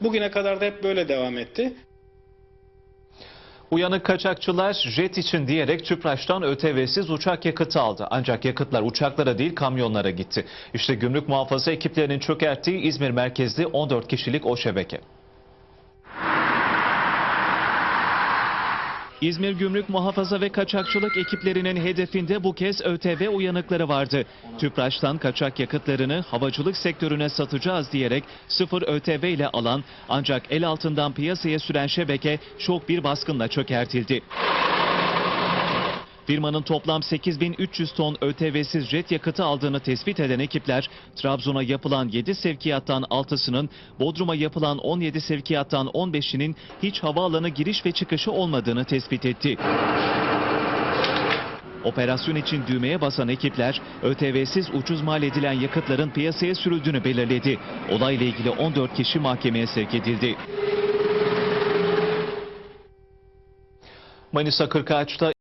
Bugüne kadar da hep böyle devam etti. Uyanık kaçakçılar jet için diyerek Tüpraş'tan ÖTV'siz uçak yakıtı aldı. Ancak yakıtlar uçaklara değil kamyonlara gitti. İşte gümrük muhafaza ekiplerinin çökerttiği İzmir merkezli 14 kişilik o şebeke. İzmir Gümrük Muhafaza ve Kaçakçılık ekiplerinin hedefinde bu kez ÖTV uyanıkları vardı. Tüpraş'tan kaçak yakıtlarını havacılık sektörüne satacağız diyerek sıfır ÖTV ile alan ancak el altından piyasaya süren şebeke şok bir baskınla çökertildi. Firmanın toplam 8300 ton ÖTV'siz jet yakıtı aldığını tespit eden ekipler, Trabzon'a yapılan 7 sevkiyattan 6'sının, Bodrum'a yapılan 17 sevkiyattan 15'inin hiç havaalanı giriş ve çıkışı olmadığını tespit etti. Operasyon için düğmeye basan ekipler, ÖTV'siz ucuz mal edilen yakıtların piyasaya sürüldüğünü belirledi. Olayla ilgili 14 kişi mahkemeye sevk edildi. Manisa Kırkağaç'ta